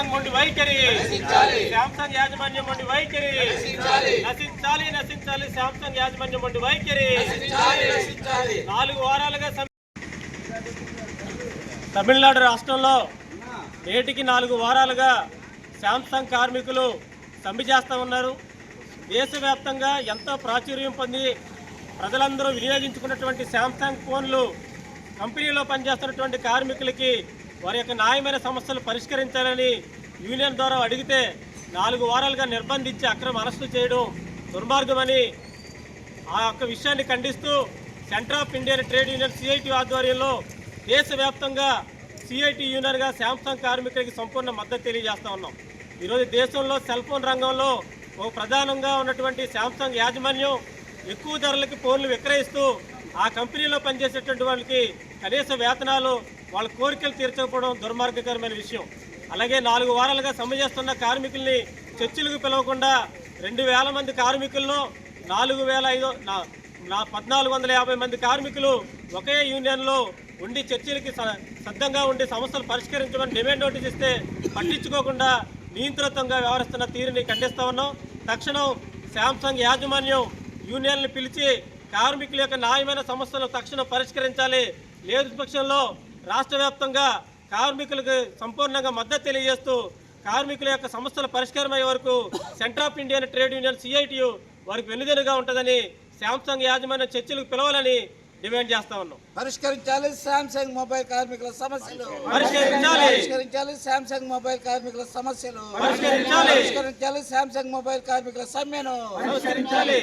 Samsung మొండి వైఖరి. Samsung యాజమాన్యం మొండి వైఖరి. నశించాలి. నశించాలి శాంసంగ్ యాజమాన్యం మొండి వైఖరి. నాలుగు వారాలుగా తమిళనాడు రాష్ట్రంలో నేటికి నాలుగు వారాలుగా శాంసంగ్ కార్మికులు సమ్మె చేస్తూ ఉన్నారు. దేశవ్యాప్తంగా ఎంతో ప్రాచుర్యం పొంది ప్రజలందరూ వినియోగించుకున్నటువంటి శాంసంగ్ ఫోన్లు కంపెనీలో పనిచేస్తున్నటువంటి కార్మికులకి వారి యొక్క న్యాయమైన సమస్యలు పరిష్కరించాలని యూనియన్ ద్వారా అడిగితే నాలుగు వారాలుగా నిర్బంధించి అక్రమ అరెస్టు చేయడం దుర్మార్గమని ఆ యొక్క విషయాన్ని ఖండిస్తూ centre of Indian trade union CIT ఆధ్వర్యంలో దేశవ్యాప్తంగా సిఐటి యూనియన్గా శాంసంగ్ కార్మికులకి సంపూర్ణ మద్దతు తెలియజేస్తూ ఉన్నాం. ఈరోజు దేశంలో సెల్ ఫోన్ రంగంలో ఒక ప్రధానంగా ఉన్నటువంటి శాంసంగ్ యాజమాన్యం ఎక్కువ ధరలకి ఫోన్లు విక్రయిస్తూ ఆ కంపెనీలో పనిచేసేటువంటి వాళ్ళకి కనీస వేతనాలు వాళ్ళ కోరికలు తీర్చకపోవడం దుర్మార్గకరమైన విషయం. అలాగే నాలుగు వారాలుగా సమ్మె చేస్తున్న కార్మికుల్ని చర్చిలకు పిలవకుండా రెండు వేల మంది కార్మికులను నాలుగు వేల ఐదు నా- నా పద్నాలుగు వందల యాభై మంది కార్మికులు ఒకే యూనియన్లో ఉండి చర్చలకి స- సిద్ధంగా ఉండి సమస్యలు పరిష్కరించమని డిమాండ్ నోటీస్ ఇస్తే పట్టించుకోకుండా నియంత్రితంగా వ్యవహరిస్తున్న తీరుని ఖండిస్తా ఉన్నాం. తక్షణం శాంసంగ్ యాజమాన్యం యూనియన్లు పిలిచి కార్మికుల యొక్క న్యాయమైన సమస్యలు తక్షణం పరిష్కరించాలి. లేదు పక్షంలో రాష్ట్ర వ్యాప్తంగా కార్మికులకు సంపూర్ణంగా మద్దతు తెలియజేస్తూ కార్మికుల యొక్క సమస్యల పరిష్కారం అయ్యే వరకు centre of Indian trade union CITU వారికి వెన్నుదెనుగా ఉంటుందని శాంసంగ్ యాజమాన్య చర్చలకు పిలవాలని డిమాండ్ చేస్తా ఉన్నాం. పరిష్కరించాలి శాంసంగ్ మొబైల్ కార్మికుల సమస్యలు. పరిష్కరించాలి. పరిష్కరించాలి శాంసంగ్ మొబైల్ కార్మికుల సమస్యలు. పరిష్కరించాలి. పరిష్కరించాలి శాంసంగ్ మొబైల్ కార్మికుల సమ్మెను. పరిష్కరించాలి.